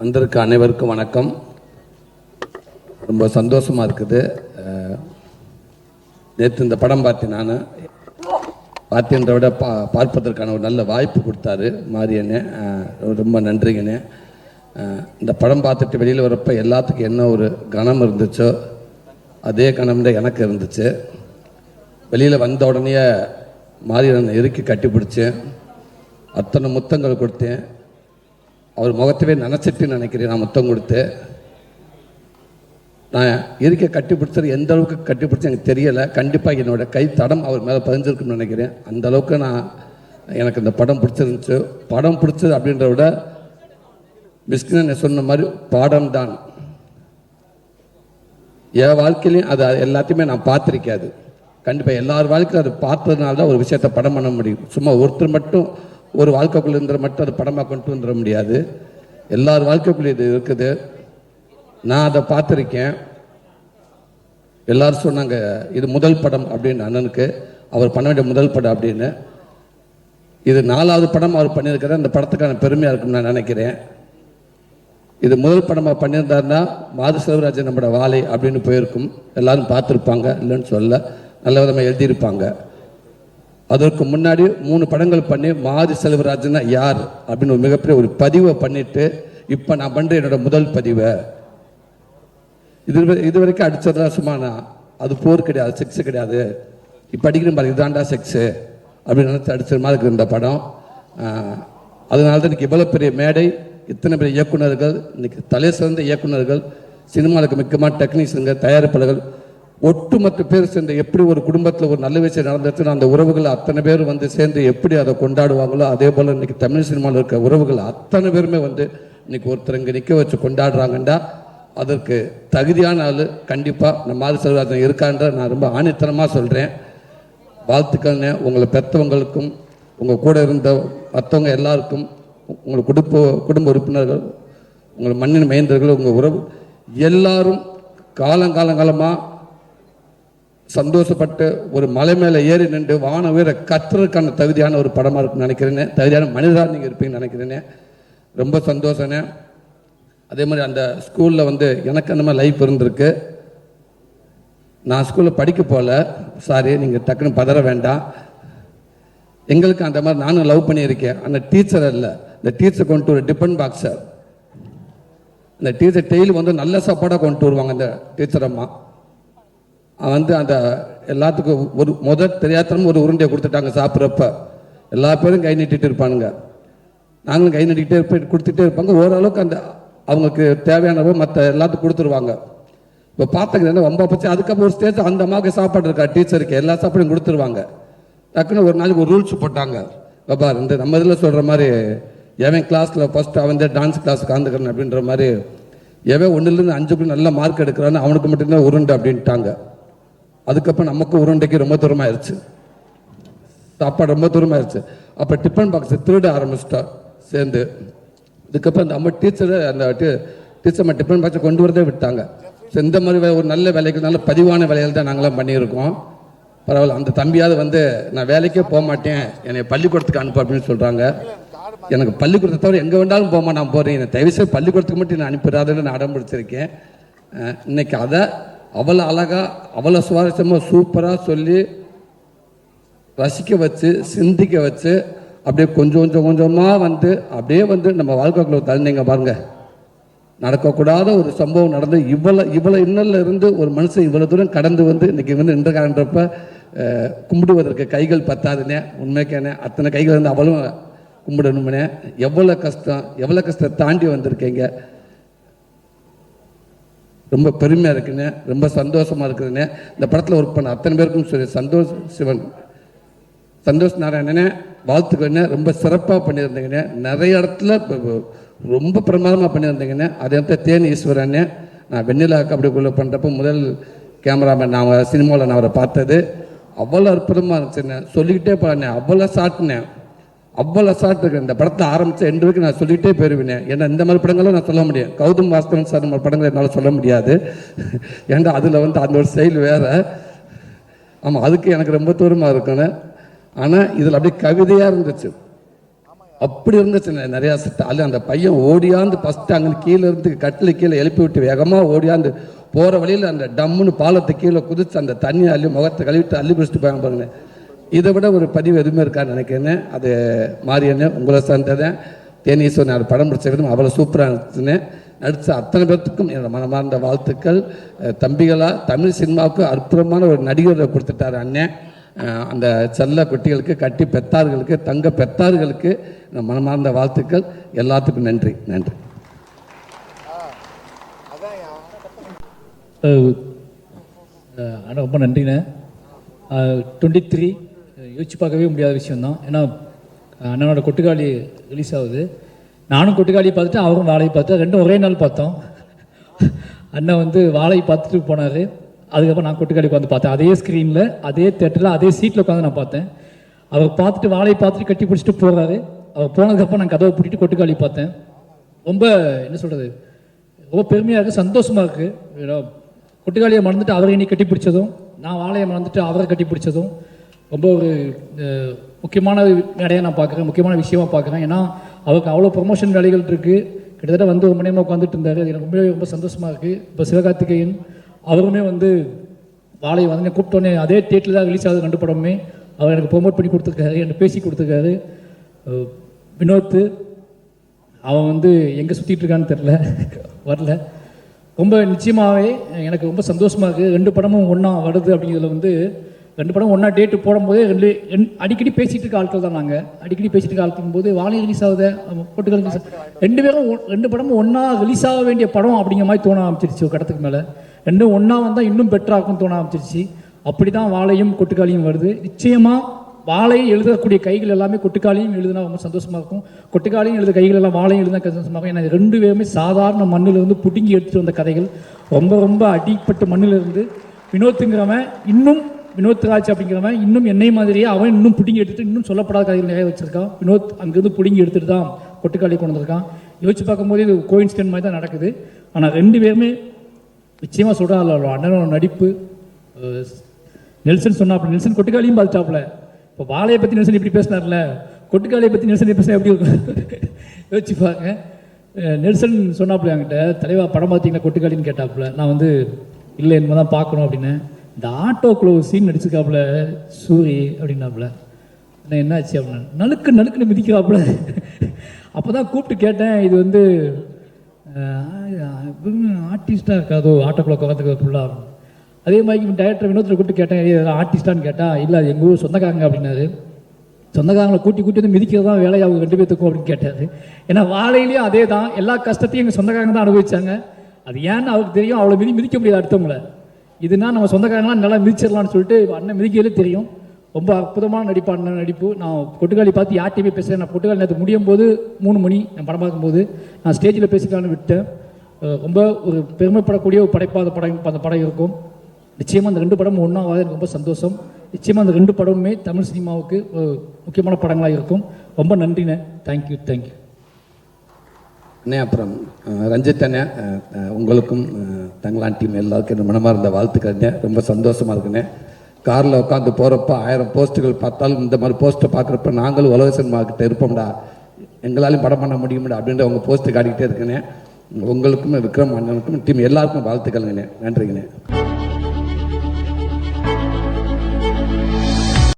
வந்திருக்க அனைவருக்கும் வணக்கம். ரொம்ப சந்தோஷமா இருக்குது. நேற்று இந்த படம் பார்த்தேன் நான். பார்த்தேன்ற விட பா பார்ப்பதற்கான ஒரு நல்ல வாய்ப்பு கொடுத்தாரு மாரியண்ணே ரொம்ப நன்றிங்கண்ணே. இந்த படம் பார்த்துட்டு வெளியில் வரப்போ எல்லாத்துக்கும் என்ன ஒரு கணம் இருந்துச்சோ அதே கணம் தான் எனக்கு இருந்துச்சு. வெளியில் வந்த உடனே மாரியண்ணன் இறுக்கி கட்டிப்பிடிச்சேன் அத்தனை முத்தங்கள் கொடுத்தேன். அவர் முகத்தவே நினச்சிட்டு நினைக்கிறேன் நான் முத்தம் கொடுத்து. நான் இருக்க கட்டி பிடிச்சது எந்த அளவுக்கு கட்டி எனக்கு தெரியலை. கண்டிப்பாக என்னோடய கை தடம் அவர் மேலே பதிஞ்சிருக்குன்னு நினைக்கிறேன். அந்த அளவுக்கு நான் எனக்கு இந்த படம் பிடிச்சிருந்துச்சு. படம் பிடிச்சது அப்படின்றத விட மிஸ்கின் சொன்ன மாதிரி பாடம் தான் என் வாழ்க்கையிலையும் அது எல்லாத்தையுமே நான் பார்த்துருக்காது. கண்டிப்பாக எல்லார் வாழ்க்கையும் அது பார்த்ததுனால தான் ஒரு விஷயத்தை படம் பண்ண முடியும். சும்மா ஒருத்தர் மட்டும் ஒரு வாழ்க்கைக்குள்ள இருந்த மட்டும் அதை படமாக கொண்டு வந்துட முடியாது. எல்லார் வாழ்க்கைக்குள்ள இது இருக்குது. நான் அதை பார்த்துருக்கேன். எல்லாரும் சொன்னாங்க இது முதல் படம் அப்படின்னு அண்ணனுக்கு. அவர் பண்ண வேண்டிய முதல் படம் அப்படின்னு. இது நாலாவது படம் அவர் பண்ணியிருக்கிற அந்த படத்துக்கான பெருமையாக இருக்கும்னு நான் நினைக்கிறேன். இது முதல் படமாக பண்ணியிருந்தாருன்னா மாது செல்வராஜன் நம்மளோட வாழை அப்படின்னு போயிருக்கும். எல்லாரும் பார்த்துருப்பாங்க இல்லைன்னு சொல்ல நல்ல விதமாக எழுதியிருப்பாங்க. அதற்கு முன்னாடி மூணு படங்கள் பண்ணி மாதி செல்வராஜன்னா யார் அப்படின்னு ஒரு மிகப்பெரிய ஒரு பதிவை பண்ணிட்டு இப்போ நான் பண்ணுற என்னோட முதல் பதிவை. இது இது வரைக்கும் அடிச்சதெல்லாம் சும்மா நான் அது போர் கிடையாது செக்ஸ் கிடையாது. இப்போ அடிக்கிற பாருங்க இதாண்டா செக்ஸு அப்படின்னு நினைச்சு அடிச்ச மாதிரி இருக்குது இந்த படம். அதனால தான் இன்னைக்கு இவ்வளோ பெரிய மேடை இத்தனை பெரிய இயக்குனர்கள் இன்னைக்கு தலை சிறந்த இயக்குனர்கள் சினிமாவுக்கு முக்கியமான டெக்னீஷியனுங்க தயாரிப்பாளர்கள் ஒட்டுமொத்த பேர் சேர்ந்து எப்படி ஒரு குடும்பத்தில் ஒரு நல்ல விஷயம் நடந்துச்சுன்னா அந்த உறவுகள் அத்தனை பேர் வந்து சேர்ந்து எப்படி அதை கொண்டாடுவாங்களோ அதே போல் இன்னைக்கு தமிழ் சினிமாவில் இருக்க உறவுகள் அத்தனை பேருமே வந்து இன்னைக்கு ஒருத்தர் இங்கே நிற்க வச்சு கொண்டாடுறாங்கண்டா அதற்கு தகுதியான ஆள் கண்டிப்பாக நம்ம மாதிரி செல்வராஜன் இருக்கான்ற நான் ரொம்ப ஆணித்தனமாக சொல்கிறேன் வாழ்த்துக்கள்னு உங்களை பெற்றவங்களுக்கும் உங்கள் கூட இருந்த மற்றவங்க எல்லாருக்கும் உங்கள் குடும்ப குடும்ப உறுப்பினர்கள் உங்கள் மண்ணின் மைந்தர்கள் உங்கள் உறவு எல்லாரும் காலங்காலங்காலமாக சந்தோஷப்பட்டு ஒரு மலை மேலே ஏறி நின்று வான உயர கத்துறதுக்கான தகுதியான ஒரு படமாக இருக்குன்னு நினைக்கிறேனே. தகுதியான மனிதராக நீங்கள் இருப்பீங்கன்னு நினைக்கிறேனே. ரொம்ப சந்தோஷனே அதே மாதிரி அந்த ஸ்கூலில் வந்து எனக்கு அந்த மாதிரி லைஃப் இருந்திருக்கு. நான் ஸ்கூலில் படிக்க போகல சாரி நீங்கள் டக்குன்னு பதற வேண்டாம். எங்களுக்கு அந்த மாதிரி நானும் லவ் பண்ணியிருக்கேன். அந்த டீச்சர் இல்லை இந்த டீச்சர் கொண்டு ஒரு டிஃபன் பாக்ஸர். அந்த டீச்சர் டெய்லி வந்து நல்ல சாப்பாடாக கொண்டு வருவாங்க அந்த டீச்சர் அம்மா. வந்து அந்த எல்லாத்துக்கும் ஒரு முதல் தெரியாத்தனம் ஒரு உருண்டையை கொடுத்துட்டாங்க சாப்பிட்றப்ப. எல்லா பேரும் கை நீட்டிட்டு இருப்பானுங்க. நாங்களும் கை நீட்டிக்கிட்டே இருப்ப கொடுத்துட்டே இருப்பாங்க. ஓரளவுக்கு அந்த அவங்களுக்கு தேவையானவோ மற்ற எல்லாத்துக்கும் கொடுத்துருவாங்க. இப்போ பார்த்துக்க என்ன ரொம்ப பச்சு. அதுக்கப்புறம் ஒரு ஸ்டேஜ் அந்த அம்மாவுக்கு சாப்பாடு இருக்கா? டீச்சருக்கு எல்லா சாப்பாடும் கொடுத்துருவாங்க. டக்குன்னு ஒரு நாளைக்கு ஒரு ரூல்ஸ் போட்டாங்க. பாபா இந்த நம்ம இதில் சொல்கிற மாதிரி எவன் கிளாஸில் ஃபஸ்ட்டு அவன் டான்ஸ் கிளாஸ் கலந்துக்கிறேன் அப்படின்ற மாதிரி எவன் ஒன்றுலேருந்து அஞ்சுக்குள்ள நல்ல மார்க் எடுக்கிறான்னு அவனுக்கு மட்டும்தான் உருண்டு அப்படின்ட்டாங்க. அதுக்கப்புறம் நமக்கு உருண்டைக்கு ரொம்ப தூரமாயிருச்சு. சாப்பாடு ரொம்ப தூரமாயிருச்சு. அப்போ டிஃபன் பாக்ஸை திருட ஆரம்பிச்சிட்டா சேர்ந்து. இதுக்கப்புறம் அந்த அம்மா டீச்சரை அந்த டீச்சர் அம்மா டிஃபன் பாக்ஸை கொண்டு வரதே விட்டாங்க. ஸோ இந்த மாதிரி ஒரு நல்ல வேலைக்கு நல்ல பதிவான வேலையில் தான் நாங்களாம் பண்ணியிருக்கோம். பரவாயில்ல அந்த தம்பியாவது வந்து நான் வேலைக்கே போக மாட்டேன். என்னை பள்ளிக்கூடத்துக்கு அனுப்பு அப்படின்னு சொல்கிறாங்க எனக்கு பள்ளிக்கூடத்தை தவிர எங்கே வேண்டாலும் போமா நான் போகிறேன் என்னை தயவுசெய்து பள்ளிக்கூடத்துக்கு மட்டும் நான் அனுப்பிடாதுன்னு நான் அடம் பிடிச்சிருக்கேன். இன்னைக்கு அதை அவ்வளோ அழகாக அவ்வளோ சுவாரஸ்யமாக சூப்பராக சொல்லி ரசிக்க வச்சு சிந்திக்க வச்சு அப்படியே கொஞ்சம் கொஞ்சம் கொஞ்சமாக வந்து அப்படியே வந்து நம்ம வாழ்க்கைக்குள்ள தள்ளினீங்க பாருங்கள் நடக்கக்கூடாத ஒரு சம்பவம் நடந்து இவ்வளோ இவ்வளோ இன்னல்ல இருந்து ஒரு மனுஷன் இவ்வளோ தூரம் கடந்து வந்து இன்றைக்கி வந்து நின்றுக்கான்றப்ப அஹ், கும்பிடுவதற்கு கைகள் பத்தாதுனே உண்மைக்கானே அத்தனை கைகள் வந்து அவளும் கும்பிடணும்னே. எவ்வளோ கஷ்டம் எவ்வளோ கஷ்டத்தை தாண்டி வந்திருக்கீங்க? ரொம்ப பெருமையாக இருக்குண்ணே ரொம்ப சந்தோஷமாக இருக்குதுண்ணே இந்த படத்தில் ஒர்க் பண்ண அத்தனை பேருக்கும் சரி சந்தோஷ் சிவன் சந்தோஷ் நாராயணனே வாழ்த்துக்கண்ணே ரொம்ப சிறப்பாக பண்ணியிருந்தீங்கண்ணே நிறைய இடத்துல ரொம்ப பிரமாதமாக பண்ணியிருந்தீங்கண்ணே அதே இடத்துல தேனி ஈஸ்வரண்ணே நான் வெண்ணிலா கபடிக்குள்ளே பண்ணுறப்ப முதல் கேமராமேன் நான் சினிமாவில் நான் அவரை பார்த்தது. அவ்வளோ அற்புதமாக இருந்துச்சுண்ணே சொல்லிக்கிட்டே போனேன் அவ்வளோ சாட்டினேன். அவ்வளோ ஷார்ட் இருக்கு இந்த படத்தை ஆரம்பிச்ச எண்டு வரைக்கும் நான் சொல்லிகிட்டே போயிருவேன். ஏன்னா இந்த மாதிரி படங்களும் நான் சொல்ல முடியும் கௌதம் வாஸ்தவன் சார் மாதிரி படங்களை என்னால் சொல்ல முடியாது. ஏன்னா அதில் வந்து அந்த ஒரு செயல் வேற. ஆமாம் அதுக்கு எனக்கு ரொம்ப தூரமாக இருக்கணும். ஆனால் இதில் அப்படியே கவிதையாக இருந்துச்சு. அப்படி இருந்துச்சு நிறையா செட் அதில் அந்த பையன் ஓடியாந்து ஃபஸ்ட்டு அங்கே கீழே இருந்து கட்டில் கீழே எழுப்பி விட்டு வேகமாக ஓடியாந்து போகிற வழியில் அந்த டம்முன்னு பாலத்தை கீழே குதித்து அந்த தண்ணியை அள்ளி முகத்தை கழுவிட்டு அள்ளி பிடிச்சிட்டு போயாங்க பாருங்க இதை விட ஒரு பதிவு எதுவுமே இருக்கான்னு நினைக்கிறேன் அது மாரியண்ணே உங்களை சார்ந்ததேன் தேனீஸ்வரன் அவர் படம் பிடிச்ச விதம் அவ்வளோ சூப்பராக இருந்துச்சுன்னு நடித்த அத்தனை பேர்த்துக்கும் என்னோட மனமார்ந்த வாழ்த்துக்கள். தம்பிகளாக தமிழ் சினிமாவுக்கு அற்புதமான ஒரு நடிகரை கொடுத்துட்டாரு அண்ணன் அந்த செல்ல குட்டிகளுக்கு கட்டி பெத்தார்களுக்கு தங்க பெத்தார்களுக்கு நான் மனமார்ந்த வாழ்த்துக்கள். எல்லாத்துக்கும் நன்றி நன்றி. ரொம்ப நன்றிண்ணே. டுவெண்ட்டி த்ரீ யோசிச்சு பார்க்கவே முடியாத விஷயந்தான் ஏன்னா அண்ணனோட கொட்டுக்காளி ரிலீஸ் ஆகுது. நானும் கொட்டுக்காளி பார்த்துட்டு அவரும் வாழையை பார்த்தேன் ரெண்டும் ஒரே நாள் பார்த்தோம். அண்ணன் வந்து வாழையை பார்த்துட்டு போனார். அதுக்கப்புறம் நான் கொட்டுக்காளி உட்காந்து பார்த்தேன். அதே ஸ்க்ரீனில் அதே தேட்டரில் அதே சீட்டில் உட்காந்து நான் பார்த்தேன். அவர் பார்த்துட்டு வாழையை பார்த்துட்டு கட்டி பிடிச்சிட்டு போகிறாரு அவர் போனதுக்கப்புறம் நான் கதவை பிடிட்டு கொட்டுக்காளி பார்த்தேன். ரொம்ப என்ன சொல்கிறது ரொம்ப பெருமையாக இருக்குது சந்தோஷமாக இருக்குது கொட்டுக்காளியை மறந்துட்டு அவரை இன்னைக்கு கட்டி பிடிச்சதும் நான் வாழையை மறந்துட்டு அவரை கட்டி பிடிச்சதும் ரொம்ப ஒரு முக்கியமான வேலையை நான் பார்க்குறேன் முக்கியமான விஷயமா பார்க்குறேன். ஏன்னா அவருக்கு அவ்வளோ ப்ரொமோஷன் வேலைகள் இருக்குது கிட்டத்தட்ட வந்து ஒரு மணி நேரமாக உட்காந்துட்டு இருந்தார். அது எனக்கு ரொம்பவே ரொம்ப சந்தோஷமாக இருக்குது இப்போ சிவகார்த்திகேயன் அவருமே வந்து வாழை வந்து கூப்பிட்டோன்னே அதே டேட்டில் தான் ரிலீஸ் ஆகுது ரெண்டு படமுமே அவர் எனக்கு ப்ரொமோட் பண்ணி கொடுத்துருக்காரு எனக்கு பேசி கொடுத்துருக்காரு. வினோத் அவன் வந்து எங்கே சுற்றிட்டு இருக்கான்னு தெரில வரல. ரொம்ப நிச்சயமாகவே எனக்கு ரொம்ப சந்தோஷமாக இருக்குது ரெண்டு படமும் ஒன்றா வருது அப்படிங்கிறதுல வந்து ரெண்டு படம் ஒன்றா டேட்டு போடும்போதே ரெண்டு அடிக்கடி பேசிகிட்டு இருக்க ஆட்கள் தான் நாங்கள் அடிக்கடி பேசிகிட்டு இருக்க ஆட்கள் போது வாழை ரிலீஸ் ஆகுது போட்டுகள் ரெண்டு பேரும் ஒ- ரெண்டு படமும் ஒன்றா ரிலீஸ் ஆக வேண்டிய படம் அப்படிங்கிற மாதிரி தோண ஆரம்பிச்சிருச்சு ஒரு கடத்துக்கு மேலே. ரெண்டும் ஒன்றா வந்தால் இன்னும் பெட்டராகும் தோண ஆரம்பிச்சிருச்சு. அப்படி தான் வாழையும் கொட்டுக்காளியும் வருது. நிச்சயமாக வாழையை எழுதக்கூடிய கைகள் எல்லாமே கொட்டுக்காலையும் எழுதுனா ரொம்ப சந்தோஷமாக இருக்கும். கொட்டுக்காலையும் எழுத கைகள் எல்லாம் வாழையும் எழுதினா சந்தோஷமாக இருக்கும். ஏன்னா ரெண்டு பேருமே சாதாரண மண்ணில் இருந்து புடுங்கி எடுத்துகிட்டு வந்த கதைகள். ரொம்ப ரொம்ப அடிப்பட்ட மண்ணில் இருந்து. வினோத்துங்கிறவன் இன்னும் வினோத் ராஜ் அப்படிங்கிறவன் இன்னும் என்னை மாதிரியே அவன் இன்னும் பிடிங்கி எடுத்துட்டு இன்னும் சொல்லப்படாத கதைகள் நிறைய வச்சிருக்கான். வினோத் அங்கேருந்து பிடிங்கி எடுத்துட்டு தான் கொட்டுக்காளி கொண்டு வந்திருக்கான். யோசிச்சு பார்க்கும்போது இது கோயின்ஸ்டன் மாதிரி தான் நடக்குது. ஆனால் ரெண்டு பேருமே நிச்சயமாக சொல்கிறாள் அண்ணனோட நடிப்பு நெல்சன் சொன்னாப்புல நெல்சன் கொட்டுக்காளியும் பார்த்துட்டாப்புல இப்போ வாழையை பற்றி நெல்சன் இப்படி பேசினார்ல. கொட்டுக்காளியை பற்றி நெல்சன் பேசினா எப்படி யோசிச்சு பாருங்க. நெல்சன் சொன்னாப்புல என்கிட்ட தலைவா படம் பார்த்தீங்கன்னா கொட்டுக்காளின்னு கேட்டாப்புல. நான் வந்து இல்லை இனிமே தான் பார்க்கணும் அப்படின்னு. இந்த ஆட்டோ க்ளோவ் சீன் நடிச்சிருக்காப்புல சூரி அப்படின்னாப்புல. நான் என்னாச்சு அப்படின்னா. நலுக்கு நலுக்குன்னு மிதிக்கிறாப்புல. அப்போ தான் கூப்பிட்டு கேட்டேன் இது வந்து ஆர்டிஸ்டாக இருக்காதோ ஆட்டோக்குள்ள உட்காந்துக்க ஃபுல்லாக அதே மாதிரி டைரக்டர் வினோத்தில் கூப்பிட்டு கேட்டேன் ஏதாவது ஆர்டிஸ்டான்னு கேட்டால் இல்லை அது எங்கள் ஊர் சொந்தக்காரங்க அப்படின்னாரு. சொந்தக்காரங்களை கூட்டி கூட்டி வந்து மிதிக்கிறது தான் வேலையை அவங்க ரெண்டு பேர்த்துக்கும் அப்படின்னு கேட்டார். ஏன்னா வாழையிலையும் அதே தான் எல்லா கஷ்டத்தையும் எங்கள் சொந்தக்காரங்க தான் அனுபவிச்சாங்க. அது ஏன்னு அவருக்கு தெரியும். அவ்வளோ மிதி மிதிக்க முடியாது அடுத்தவங்கள. இதுனா நம்ம சொந்தக்காரங்களாம் நல்லா மிதிச்சிடலாம்னு சொல்லிட்டு அண்ணன் மிதிக்கலே தெரியும். ரொம்ப அற்புதமான நடிப்பு அண்ணன் நடிப்பு. நான் பொட்டுக்காளி பார்த்து யார்ட்டையுமே பேசுகிறேன் நான் பொட்டுக்காளி நேற்று முடியும் போது மூணு மணி நான் படம் பார்க்கும்போது நான் ஸ்டேஜில் பேசிக்கலாம்னு விட்டேன். ரொம்ப ஒரு பெருமைப்படக்கூடிய ஒரு படைப்பாத படம் அந்த படம் இருக்கும். நிச்சயமாக அந்த ரெண்டு படமும் ஒன்றாவது எனக்கு ரொம்ப சந்தோஷம். நிச்சயமாக அந்த ரெண்டு படமுமே தமிழ் சினிமாவுக்கு ஒரு முக்கியமான படங்களாக இருக்கும். ரொம்ப நன்றிண்ணே. தேங்க்யூ தேங்க்யூ அண்ணே அப்புறம் ரஞ்சித் அண்ணே உங்களுக்கும் தங்களான் டீம் எல்லாருக்கும் இந்த மனமார்ந்த வாழ்த்துக்கிறேன் ரொம்ப சந்தோஷமாக இருக்குண்ணே காரில் உட்காந்து போகிறப்ப ஆயிரம் போஸ்ட்டுகள் பார்த்தாலும் இந்த மாதிரி போஸ்ட்டை பார்க்குறப்ப நாங்களும் உலக சினிமாக்கிட்ட இருப்போம்டா. எங்களாலையும் படம் பண்ண முடியும்டா அப்படின்ற உங்கள் போஸ்ட்டு காட்டிக்கிட்டே இருக்கேண்ணே உங்களுக்கும் விக்ரம் அண்ணனுக்கும் டீம் எல்லாருக்கும் வாழ்த்துக்கள்ங்கண்ணே நன்றிங்கண்ணே